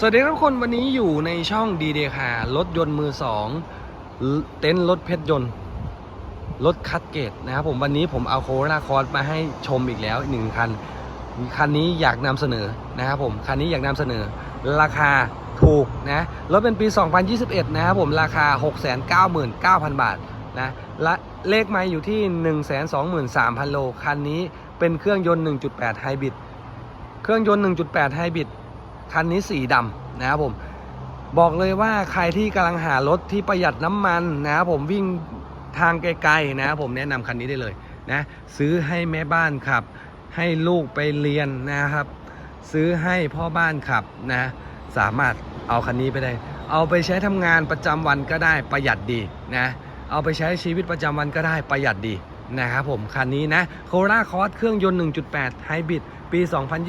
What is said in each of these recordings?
สวัสดีทุกคนวันนี้อยู่ในช่องดีเดคารถยนต์มือสองเต็นท์รถเพชรยนต์รถคัดเกตนะครับผมวันนี้ผมเอาโคโรนาคอร์สมาให้ชมอีกแล้วหนึ่งคันคันนี้อยากนำเสนอนะครับผมคันนี้อยากนำเสนอ ราคาถูกนะรถเป็นปี 2021 นะครับผมราคา 699,000 บาทนะและเลขไม่อยู่ที่ 123,000 โลคันนี้เป็นเครื่องยนต์ 1.8 ไฮบริดเครื่องยนต์ 1.8 ไฮบริด คันนี้สีดำนะครับผมบอกเลยว่าใครที่กำลังหารถที่ประหยัดน้ำมันนะครับผมวิ่งทางไกลๆนะครับผมแนะนำคันนี้ได้เลยนะซื้อให้แม่บ้านขับ ให้ลูกไปเรียนนะครับ ซื้อให้พ่อบ้านขับนะสามารถเอาคันนี้ไปได้ เอาไปใช้ทำงานประจำวันก็ได้ประหยัดดีนะเอาไปใช้ชีวิตประจำวันก็ได้ประหยัดดีนะครับผมคันนี้นะโคราคอสเครื่องยนต์ 1.8 ไฮบริดปี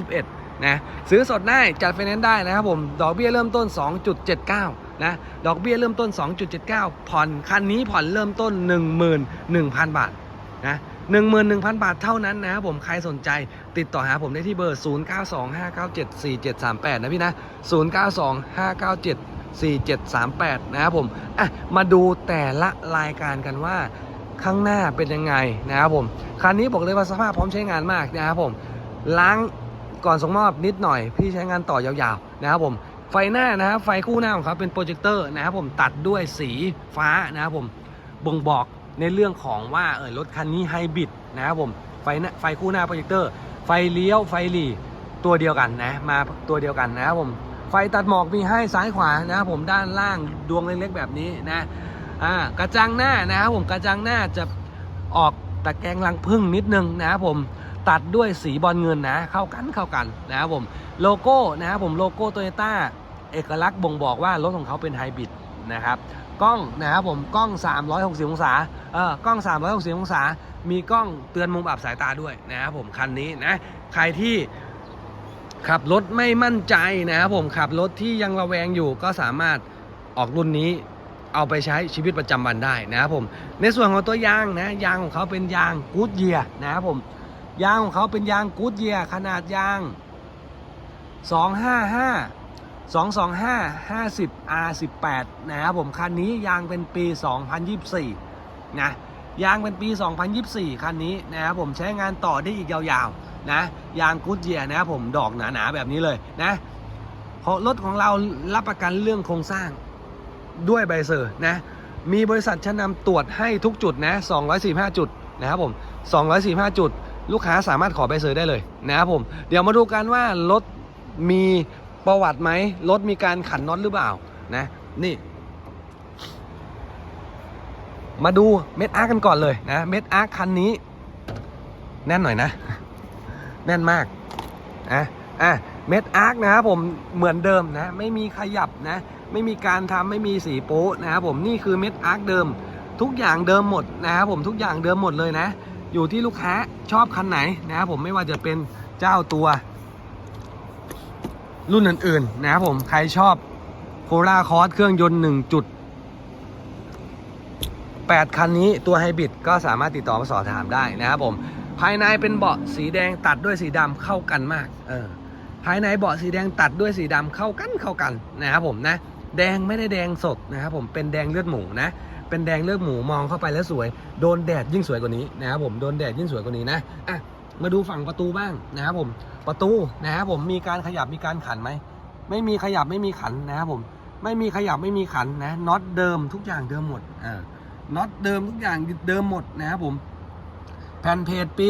2021 นะซื้อสดได้จัดไฟแนนซ์ได้นะครับผมดอกเบี้ยเริ่มต้น 2.79 นะดอกเบี้ยเริ่มต้น 2.79 ผ่อนคันนี้ผ่อนเริ่มต้น 11,000 บาทนะ11,000 บาทเท่านั้นนะครับผมใครสนใจติดต่อหาผมได้ที่เบอร์ 0925974738 นะพี่นะ 0925974738 นะครับผมอะมาดูแต่ละรายการกันว่าข้างหน้าเป็นยังไงนะครับผมคันนี้บอกเลยว่าสภาพพร้อมใช้งานมากนะครับผมล้าง ก่อนส่งมอบนิดหน่อย พี่ใช้งานต่อยาวๆนะครับผมไฟหน้านะครับไฟคู่หน้าของเขาเป็นโปรเจคเตอร์นะครับผมตัดด้วยสีฟ้านะครับผมบ่งบอกในเรื่องของว่าเออรถคันนี้ไฮบริดนะครับผมไฟหน้าไฟคู่หน้าโปรเจคเตอร์ ไฟเลี้ยวไฟหลีตัวเดียวกันนะมาตัวเดียวกันนะครับผมไฟตัดหมอกมีให้ซ้ายขวานะครับผมด้านล่างดวงเล็กๆแบบนี้นะอ่ากระจังหน้านะครับผมกระจังหน้าจะออกตะแกรงรังพึ่งนิดนึงนะครับผม ตัดด้วยสีบอลเงินนะ เข้ากันเข้ากันนะครับผมโลโก้นะครับผมโลโก้โตโยต้าเอกลักษณ์บ่งบอกว่ารถของเขาเป็นไฮบริดนะครับกล้องนะครับผมกล้อง 360 องศาเออกล้อง 360 องศา มีกล้องเตือนมุมอับสายตาด้วยนะครับผมคันนี้นะใครที่ขับรถไม่มั่นใจนะครับผมขับรถที่ยังระแวงอยู่ก็สามารถออกรุ่นนี้เอาไปใช้ชีวิตประจำวันได้นะครับผม ในส่วนของตัวยางนะยางของเขาเป็นยางกูดเยียนะครับผม ยางของเขาเป็นยางกูดเยียขนาดยาง 255 225 50 R18 นะครับผมคันนี้ยางเป็นปี 2024 นะยางเป็นปี 2024 คันนี้นะครับผมใช้งานต่อได้อีกยาวๆนะยางกูดเยียนะครับผมดอกหนาๆแบบนี้เลยนะพราะรถของเรารับประกันเรื่องโครงสร้างด้วยใบเซอร์นะมีบริษัทชั้นนำตรวจให้ทุกจุดนะ 245 จุดนะครับผม 245 จุด ลูกค้าสามารถขอใบเซอร์ได้เลยนะครับผม เดี๋ยวมาดูกันว่ารถมีประวัติไหมรถมีการขันน็อตหรือเปล่านะนี่ มาดูเม็ดอาร์กันก่อนเลยนะเม็ดอาร์คันนี้ แน่นหน่อยนะ แน่นมากอะอะเม็ดอาร์คนะครับผมเหมือนเดิมนะ ไม่มีขยับนะ ไม่มีการทำไม่มีสีโป๊ะนะครับผมนี่คือเม็ดอาร์คเดิม ทุกอย่างเดิมหมดนะครับผมทุกอย่างเดิมหมดเลยนะ อยู่ที่ลูกค้าชอบคันไหนนะครับผมไม่ว่าจะเป็นเจ้าตัว รุ่นอื่นๆนะครับผมใครชอบโคราคอร์สเครื่องยนต์1.8 คันนี้ตัวไฮบริดก็สามารถติดต่อมาสอบถามได้นะครับผมภายในเป็นเบาะสีแดงตัดด้วยสีดำเข้ากันมากเออภายในเบาะสีแดงตัดด้วยสีดำเข้ากันเข้ากันนะครับผมนะ แดงไม่ได้แดงสดนะครับผมเป็นแดงเลือดหมูนะเป็นแดงเลือดหมูมองเข้าไปแล้วสวย โดนแดดยิ่งสวยกว่านี้นะครับผมโดนแดดยิ่งสวยกว่านี้นะอะมาดูฝั่งประตูบ้างนะครับผมประตูนะครับผมมีการขยับมีการขันไหมไม่มีขยับไม่มีขันนะครับผมไม่มีขยับไม่มีขันนะน็อตเดิมทุกอย่างเดิมหมดอ่าน็อตเดิมทุกอย่างเดิมหมดนะครับผมแผ่นเพจปี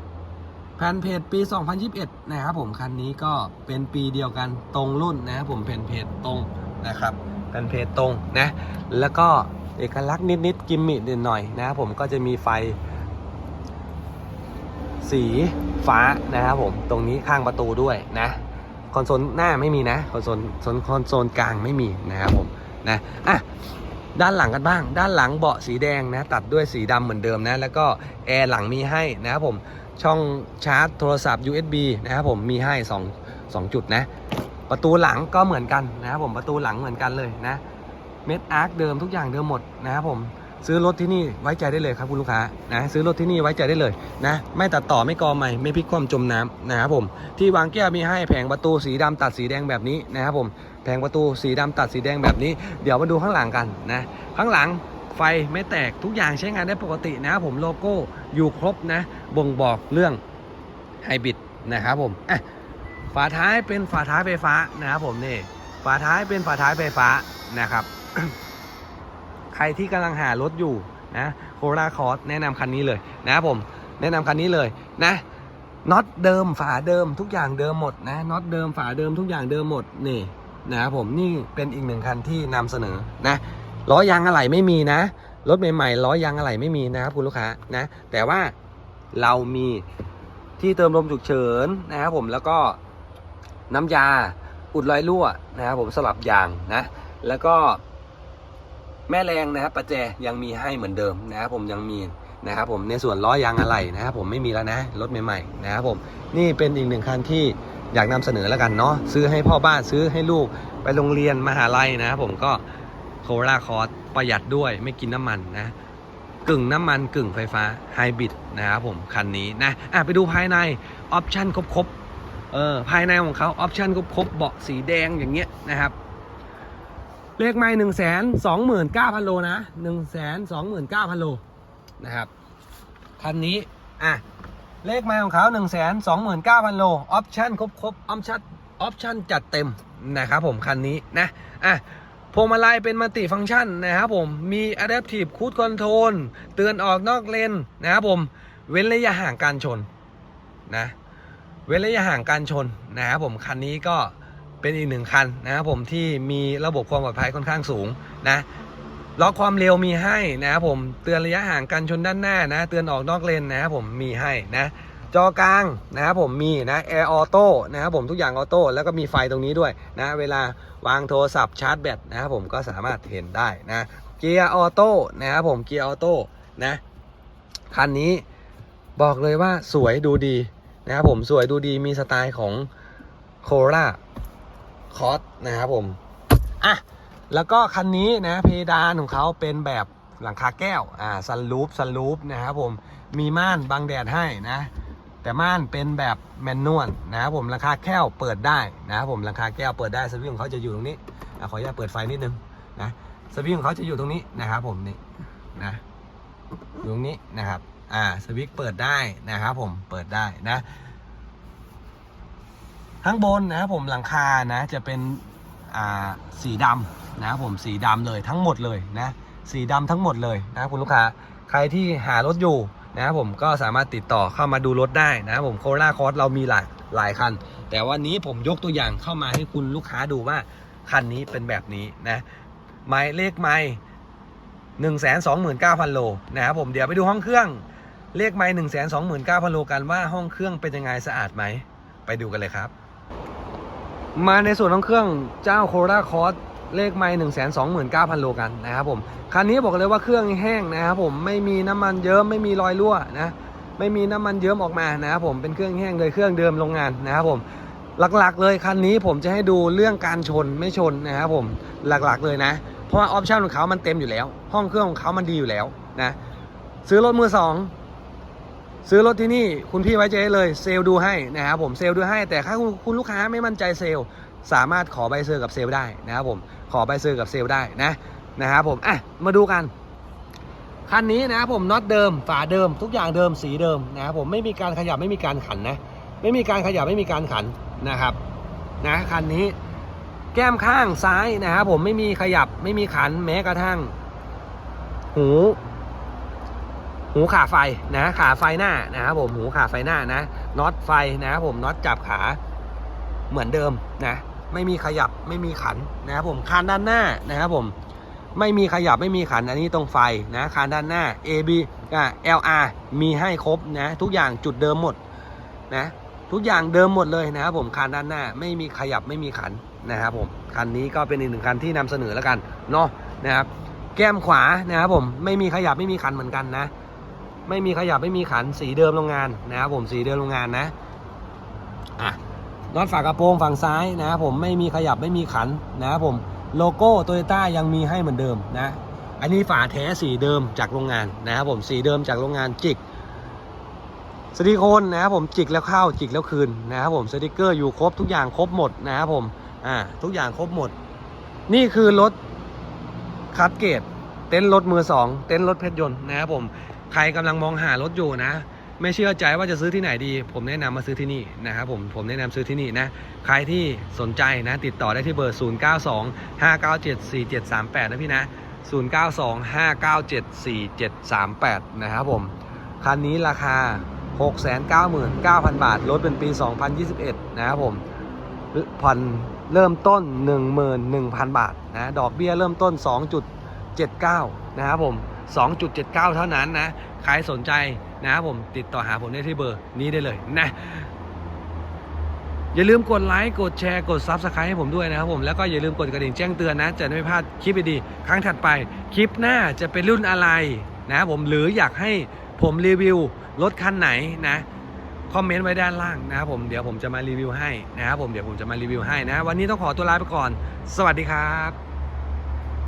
2021 แผ่นเพจปี 2021 นะครับผมคันนี้ก็เป็นปีเดียวกันตรงรุ่นนะครับผมแผ่นเพจตรง นะครับแผ่นเพจตรงนะแล้วก็เอกลักษณ์นิดๆกิมมินิดหน่อยนะครับผมก็จะมีไฟ สีฟ้านะครับผมตรงนี้ข้างประตูด้วยนะคอนโซลหน้าไม่มีนะคอนโซลคอนโซลกลางไม่มีนะครับผมนะอะด้านหลังกันบ้าง ด้านหลังเบาะสีแดงนะ ตัดด้วยสีดำเหมือนเดิมนะ แล้วก็แอร์หลังมีให้นะครับผมช่องชาร์จโทรศัพท์ USB นะครับผมมีให้ 2 2 จุดนะ ประตูหลังก็เหมือนกันนะครับผมประตูหลังเหมือนกันเลยนะเม็ดอาร์คเดิมทุกอย่างเดิมหมดนะครับผมซื้อรถที่นี่ไว้ใจได้เลยครับคุณลูกค้านะซื้อรถที่นี่ไว้ใจได้เลยนะไม่ตัดต่อไม่กอใหม่ไม่พลิกคว่ำจมน้ำนะครับผมที่วางแก้วมีให้แผงประตูสีดำตัดสีแดงแบบนี้นะครับผมแผงประตูสีดำตัดสีแดงแบบนี้ เดี๋ยวมาดูข้างหลังกันนะข้างหลังไฟไม่แตกทุกอย่างใช้งานได้ปกตินะครับผมโลโก้อยู่ครบนะบ่งบอกเรื่องไฮบริดนะครับผมอะ ฝาท้ายเป็นฝาท้ายไฟฟ้านะครับผมนี่ฝาท้ายเป็นฝาท้ายไฟฟ้านะครับ ใครที่กำลังหารถอยู่นะโคราคอร์สแนะนำคันนี้เลยนะครับผมแนะนำคันนี้เลยนะน็อตเดิมฝาเดิมทุกอย่างเดิมหมดนะน็อตเดิมฝาเดิมทุกอย่างเดิมหมดนี่นะครับผมนี่เป็นอีกหนึ่งคันที่นำเสนอนะล้อยางอะไหล่ไม่มีนะรถใหม่ๆล้อยางอะไหล่ไม่มีนะครับคุณลูกค้านะแต่ว่าเรามีที่เติมลมฉุกเฉินนะครับผมแล้วก็ น้ำยาอุดรอยรั่วนะครับผมสลับยางนะแล้วก็แม่แรงนะครับประแจยังมีให้เหมือนเดิมนะครับผมยังมีนะครับผมในส่วนล้อยางอะไหล่นะครับผมไม่มีแล้วนะรถใหม่ๆนะครับผมนี่เป็นอีกหนึ่งคันที่อยากนำเสนอแล้วกันเนาะซื้อให้พ่อบ้านซื้อให้ลูกไปโรงเรียนมหาลัยนะครับผมก็โคราคอร์สประหยัดด้วยไม่กินน้ำมันนะกึ่งน้ำมันกึ่งไฟฟ้าไฮบริดนะครับผมคันนี้นะอะไปดูภายในออปชั่นครบๆ เออภายในของเขาออปชั่นครบเบาะสีแดงอย่างเงี้ยนะครับ เลขไม่หนึ่งแสนสองหมื่นเก้าพันโลนะหนึ่งแสนสองหมื่นเก้าพันโลนะครับคันนี้อะเลขไม้ของเขาหนึ่งแสนสองหมื่นเก้าพันโลออปชั่นครบครบออปชั่นออปชั่นจัดเต็มนะครับผมคันนี้นะอะพวงมาลัยเป็นมัลติฟังก์ชันนะครับผมมี Adaptive Cruise Control เตือนออกนอกเลนนะครับผม เว้นระยะห่างการชนนะ เว้นระยะห่างการชนนะครับผมคันนี้ก็เป็นอีกหนึ่งคันนะครับผมที่มีระบบความปลอดภัยค่อนข้างสูงนะล็อกความเร็วมีให้นะครับผมเตือนระยะห่างกันชนด้านหน้านะ เตือนออกนอกเลนนะครับผมมีให้นะจอกลางนะครับผมมีนะแอร์ออโต้นะครับผมทุกอย่างออโต้แล้วก็มีไฟตรงนี้ด้วยนะเวลาวางโทรศัพท์ชาร์จแบตนะครับผมก็สามารถเห็นได้นะเกียร์ออโต้นะครับผมเกียร์ออโต้นะคันนี้บอกเลยว่าสวยดูดี นะครับผมสวยดูดีมีสไตล์ของโคราคอสนะครับผม อะ แล้วก็คันนี้นะเพดานของเขาเป็นแบบหลังคาแก้ว อ่าซันรูฟซันรูฟนะครับผม มีม่านบังแดดให้นะ แต่ม่านเป็นแบบแมนนวลนะครับผมหลังคาแก้วเปิดได้นะครับผมหลังคาแก้วเปิดได้สวิตของเขาจะอยู่ตรงนี้อขออนุญาตเปิดไฟนิดนึงนะสวิตของเขาจะอยู่ตรงนี้นะครับผมนี่นะ อยู่ตรงนี้นะครับ อ่าสวิตช์เปิดได้นะครับผมเปิดได้นะ ข้างบนนะครับผมหลังคานะจะเป็นอ่าสีดำนะครับผมสีดำเลยทั้งหมดเลยนะ สีดำทั้งหมดเลยนะคุณลูกค้าใครที่หารถอยู่นะครับผมก็สามารถติดต่อเข้ามาดูรถได้นะครับผมโคราคอสเรามีหลายหลายคัน แต่วันนี้ผมยกตัวอย่างเข้ามาให้คุณลูกค้าดูว่าคันนี้เป็นแบบนี้นะไม้เลขไม้ หนึ่งแสนสองหมื่นเก้าพันโลนะครับผมเดี๋ยวไปดูห้องเครื่องเลขไม้หนึ่งแสนสองหมื่นเก้าพันโลกันว่าห้องเครื่องเป็นยังไงสะอาดไหม ไปดูกันเลยครับ มาในส่วนของเครื่องเจ้าโคราคอสเลขไม่หนึ่งแสนสองหมื่นเก้าพันโลกันนะครับผมคันนี้บอกเลยว่าเครื่องแห้งนะครับผมไม่มีน้ำมันเยิ้มไม่มีรอยรั่วนะไม่มีน้ำมันเยิ้มออกมานะครับผมเป็นเครื่องแห้งเลยเครื่องเดิมโรงงานนะครับผมหลักๆเลยคันนี้ผมจะให้ดูเรื่องการชนไม่ชนนะครับผมหลักๆเลยนะ เพราะว่าออปชั่นของเขามันเต็มอยู่แล้ว ห้องเครื่องของเขามันดีอยู่แล้วนะซื้อรถมือสองซื้อรถที่นี่คุณพี่ไว้ใจได้เลยเซลล์ดูให้นะครับผมเซลล์ดูให้ แต่ถ้าคุณคุณลูกค้าไม่มั่นใจเซลล์สามารถขอใบเซอร์กับเซลล์ได้นะครับผมขอใบเซอร์กับเซลล์ได้นะนะครับผมอะมาดูกันคันนี้นะครับผมน็อตเดิมฝาเดิม ทุกอย่างเดิมสีเดิมนะครับผมไม่มีการขยับไม่มีการขันนะ ไม่มีการขยับไม่มีการขันนะครับนะคันนี้ แก้มข้างซ้ายนะครับผมไม่มีขยับไม่มีขันแม้กระทั่ง หู หูขาไฟนะขาไฟหน้านะครับผมหูขาไฟหน้านะน็อตไฟนะครับผมน็อตจับขาเหมือนเดิมนะไม่มีขยับไม่มีขันนะครับผมคานด้านหน้านะครับผมไม่มีขยับไม่มีขันอันนี้ตรงไฟนะคานด้านหน้า AB อ่า LR มีให้ครบนะทุกอย่างจุดเดิมหมดนะทุกอย่างเดิมหมดเลยนะครับผมคานด้านหน้า ไม่มีขยับไม่มีขัน นะครับผมคันนี้ก็เป็นอีกหนึ่งคันที่นำเสนอแล้วกันเนาะนะครับ แก้มขวานะครับผมไม่มีขยับไม่มีขันเหมือนกันนะ ไม่มีขยับไม่มีขันสีเดิมโรงงานนะครับผมสีเดิมโรงงานนะอะน็อตฝากระโปรงฝั่งซ้ายนะครับผมไม่มีขยับไม่มีขันนะครับผมโลโก้โตโยต้ายังมีให้เหมือนเดิมนะอันนี้ฝาแท้สีเดิมจากโรงงานนะครับผมสีเดิมจากโรงงานจิกสติโคนนะครับผมจิกแล้วเข้าจิกแล้วคืนนะครับผมสติกเกอร์อยู่ครบทุกอย่างครบหมดนะครับผม อ่าทุกอย่างครบหมด นี่คือรถคัสเกตเต็นท์รถมือสองเต็นท์รถเพชรยนต์นะครับผมใครกำลังมองหารถอยู่นะ ไม่เชื่อใจว่าจะซื้อที่ไหนดี ผมแนะนำมาซื้อที่นี่นะครับผมผมแนะนำซื้อที่นี่นะใครที่สนใจนะติดต่อได้ที่เบอร์ 0 9 2 5 9 7 4 7 3 8 นะพี่นะ 0 9 2 5 9 7 4 7 3 8 นะครับผมคันนี้ราคา 699,000 บาทรถเป็นปี 2021 นะครับผมผ่อน เริ่มต้น 11,000 บาทนะดอกเบี้ยเริ่มต้น 2.79 นะครับผม 2.79 เท่านั้นนะใครสนใจนะครับผมติดต่อหาผมได้ที่เบอร์นี้ได้เลยนะอย่าลืมกดไลค์กดแชร์กด Subscribe ให้ผมด้วยนะครับผมแล้วก็อย่าลืมกดกระดิ่งแจ้งเตือนนะ จะได้ไม่พลาดคลิปดีๆครั้งถัดไป คลิปหน้าจะเป็นรุ่นอะไรนะครับผมหรืออยากให้ผมรีวิวรถคันไหนนะ คอมเมนต์ไว้ด้านล่างนะครับผมเดี๋ยวผมจะมารีวิวให้นะครับผมเดี๋ยวผมจะมารีวิวให้นะ วันนี้ต้องขอตัวลาไปก่อน สวัสดีครับ